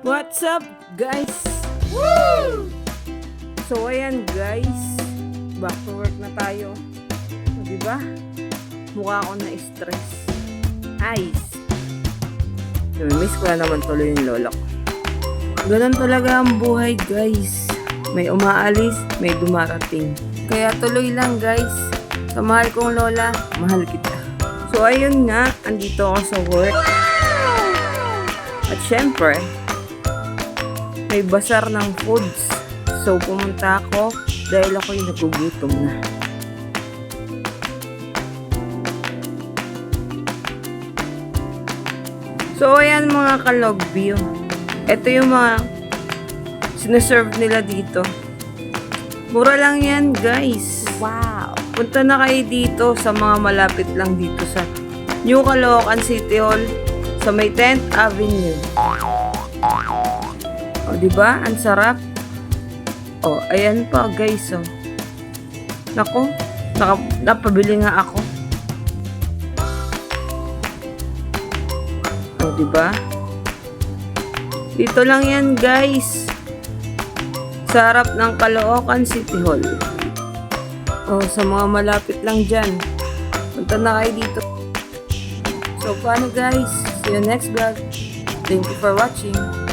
What's up, guys? Woo! So, ayan, guys. Back to work na tayo. O, diba? Mukha ako na stress. Ayos. Namimiss ko na naman tuloy yung lola ko. Ganun talaga ang buhay, guys. May umaalis, may dumarating. Kaya tuloy lang, guys. Sa mahal kong lola, mahal kita. So, ayun nga, andito ako sa work. At syempre, may basar ng foods. So, pumunta ako dahil ako'y nagugutom na. So, ayan mga kalog view. Ito yung mga sinaserve nila dito. Mura lang yan, guys. Wow. Punta na kayo dito sa mga malapit lang dito sa New Caloocan City Hall sa may 10th Avenue. O, di ba? Ang sarap. O, ayan pa, guys, oh. Nako, naka, napabili nga ako. O, di ba? Dito lang yan, guys. Sa harap ng Caloocan City Hall. O, sa mga malapit lang dyan. Punta na kayo dito. So, paano guys? See you next vlog. Thank you for watching.